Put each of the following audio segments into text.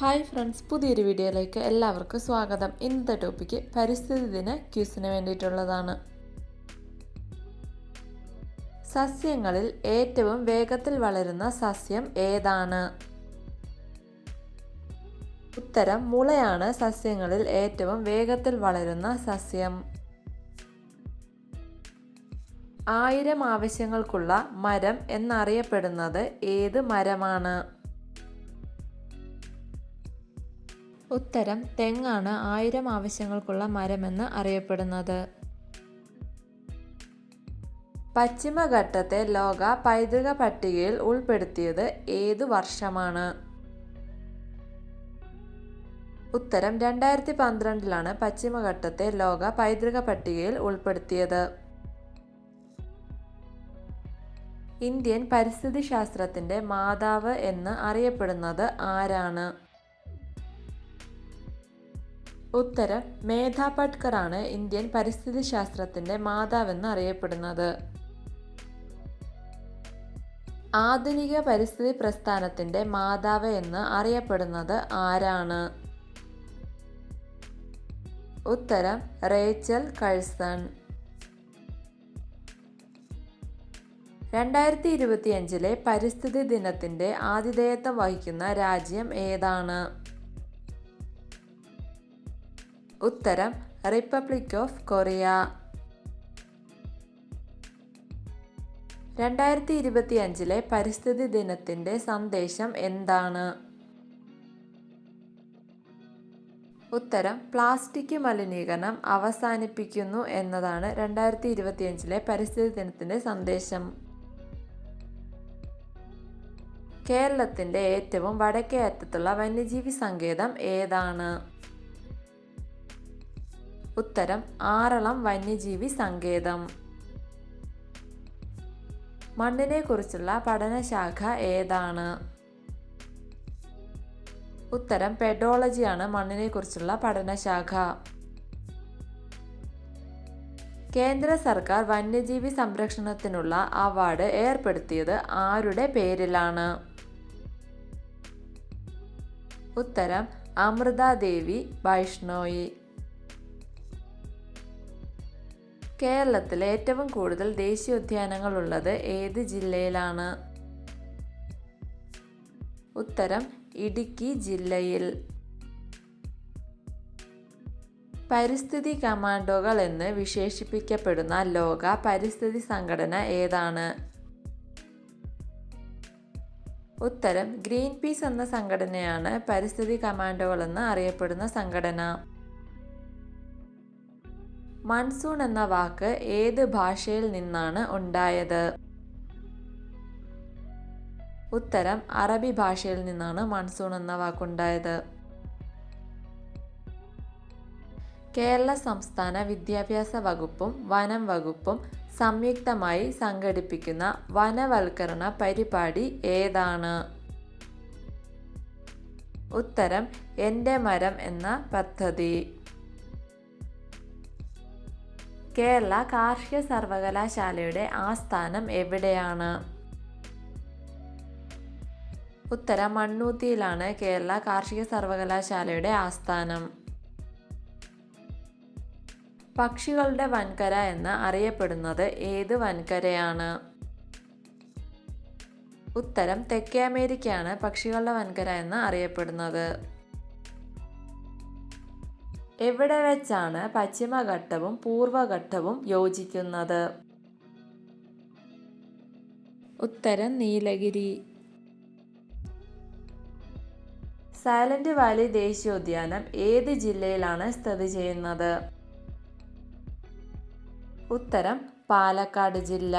Hi friends പുതിയൊരു വീഡിയോയിലേക്ക് എല്ലാവർക്കും സ്വാഗതം. ഇന്നത്തെ ടോപ്പിക്ക് പരിസ്ഥിതി ദിന ക്യൂസിന് വേണ്ടിയിട്ടുള്ളതാണ്. സസ്യങ്ങളിൽ ഏറ്റവും വേഗത്തിൽ വളരുന്ന സസ്യം ഏതാണ്? ഉത്തരം മുളയാണ് സസ്യങ്ങളിൽ ഏറ്റവും വേഗത്തിൽ വളരുന്ന സസ്യം. ആയിരം ആവശ്യങ്ങൾക്കുള്ള മരം എന്നറിയപ്പെടുന്നത് ഏത് മരമാണ്? ഉത്തരം തെങ്ങാണ് ആയിരം ആവശ്യങ്ങൾക്കുള്ള മരമെന്ന് അറിയപ്പെടുന്നത്. പശ്ചിമഘട്ടത്തെ ലോക പൈതൃക പട്ടികയിൽ ഉൾപ്പെടുത്തിയത് ഏതു വർഷമാണ്? ഉത്തരം രണ്ടായിരത്തി പന്ത്രണ്ടിലാണ് പശ്ചിമഘട്ടത്തെ ലോക പൈതൃക പട്ടികയിൽ ഉൾപ്പെടുത്തിയത്. ഇന്ത്യൻ പരിസ്ഥിതി ശാസ്ത്രത്തിന്റെ മാതാവ് എന്ന് അറിയപ്പെടുന്നത് ആരാണ്? ഉത്തരം മേധാ പട്കർ ഇന്ത്യൻ പരിസ്ഥിതി ശാസ്ത്രത്തിന്റെ മാതാവെന്ന് അറിയപ്പെടുന്നത്. ആധുനിക പരിസ്ഥിതി പ്രസ്ഥാനത്തിന്റെ മാതാവ് എന്ന് അറിയപ്പെടുന്നത് ആരാണ്? ഉത്തരം റേച്ചൽ കഴ്സൺ. രണ്ടായിരത്തി ഇരുപത്തിയഞ്ചിലെ പരിസ്ഥിതി ദിനത്തിന്റെ ആതിഥേയത്വം വഹിക്കുന്ന രാജ്യം ഏതാണ്? ഉത്തരം റിപ്പബ്ലിക് ഓഫ് കൊറിയ രണ്ടായിരത്തി ഇരുപത്തി അഞ്ചിലെ പരിസ്ഥിതി ദിനത്തിന്റെ സന്ദേശം എന്താണ്? ഉത്തരം പ്ലാസ്റ്റിക് മലിനീകരണം അവസാനിപ്പിക്കുന്നു എന്നതാണ് രണ്ടായിരത്തി ഇരുപത്തിയഞ്ചിലെ പരിസ്ഥിതി ദിനത്തിന്റെ സന്ദേശം. കേരളത്തിന്റെ ഏറ്റവും വടക്കേ അറ്റത്തുള്ള വന്യജീവി സങ്കേതം ഏതാണ്? ഉത്തരം ആറളം വന്യജീവി സങ്കേതം. മണ്ണിനെ കുറിച്ചുള്ള പഠനശാഖ ഏതാണ്? ഉത്തരം പെഡോളജിയാണ് മണ്ണിനെ കുറിച്ചുള്ള പഠനശാഖ. കേന്ദ്ര സർക്കാർ വന്യജീവി സംരക്ഷണത്തിനുള്ള അവാർഡ് ഏർപ്പെടുത്തിയത് ആരുടെ പേരിലാണ്? ഉത്തരം അമൃത ദേവി വൈഷ്ണോയി കേരളത്തിൽ ഏറ്റവും കൂടുതൽ ദേശീയോദ്യാനങ്ങൾ ഉള്ളത് ഏത് ജില്ലയിലാണ്? ഉത്തരം ഇടുക്കി ജില്ലയിൽ. പരിസ്ഥിതി കമാൻഡോകൾ എന്ന് വിശേഷിപ്പിക്കപ്പെടുന്ന ലോക പരിസ്ഥിതി സംഘടന ഏതാണ്? ഉത്തരം ഗ്രീൻ പീസ് എന്ന സംഘടനയാണ് പരിസ്ഥിതി കമാൻഡോകൾ എന്ന് അറിയപ്പെടുന്ന സംഘടന. മൺസൂൺ എന്ന വാക്ക് ഏത് ഭാഷയിൽ നിന്നാണ് ഉണ്ടായത്? ഉത്തരം അറബി ഭാഷയിൽ നിന്നാണ് മൺസൂൺ എന്ന വാക്കുണ്ടായത്. കേരള സംസ്ഥാന വിദ്യാഭ്യാസ വകുപ്പും വനം വകുപ്പും സംയുക്തമായി സംഘടിപ്പിക്കുന്ന വനവൽക്കരണ പരിപാടി ഏതാണ്? ഉത്തരം എന്റെ മരം എന്ന പദ്ധതി. കേരള കാർഷിക സർവകലാശാലയുടെ ആസ്ഥാനം എവിടെയാണ്? ഉത്തരം മണ്ണൂത്തിയിലാണ് കേരള കാർഷിക സർവകലാശാലയുടെ ആസ്ഥാനം. പക്ഷികളുടെ വൻകര എന്ന് അറിയപ്പെടുന്നത് ഏത് വൻകരയാണ്? ഉത്തരം തെക്കേ അമേരിക്കയാണ് പക്ഷികളുടെ വൻകര എന്ന് അറിയപ്പെടുന്നത്. എവിടെ വെച്ചാണ് പശ്ചിമഘട്ടവും പൂർവഘട്ടവും യോജിക്കുന്നത്? ഉത്തരം നീലഗിരി. സൈലന്റ് വാലി ദേശീയോദ്യാനം ഏത് ജില്ലയിലാണ് സ്ഥിതി ചെയ്യുന്നത്? ഉത്തരം പാലക്കാട് ജില്ല.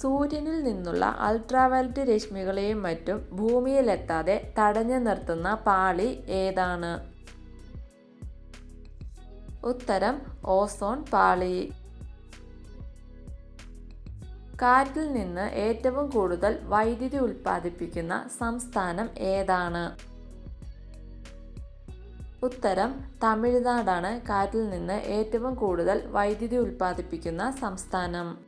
സൂര്യനിൽ നിന്നുള്ള അൾട്രാവയലറ്റ് രശ്മികളെയും മറ്റും ഭൂമിയിലെത്താതെ തടഞ്ഞു നിർത്തുന്ന പാളി ഏതാണ്? ഉത്തരം ഓസോൺ പാളി. കാറ്റിൽ നിന്ന് ഏറ്റവും കൂടുതൽ വൈദ്യുതി ഉൽപ്പാദിപ്പിക്കുന്ന സംസ്ഥാനം ഏതാണ്? ഉത്തരം തമിഴ്നാടാണ് കാറ്റിൽ നിന്ന് ഏറ്റവും കൂടുതൽ വൈദ്യുതി ഉൽപ്പാദിപ്പിക്കുന്ന സംസ്ഥാനം.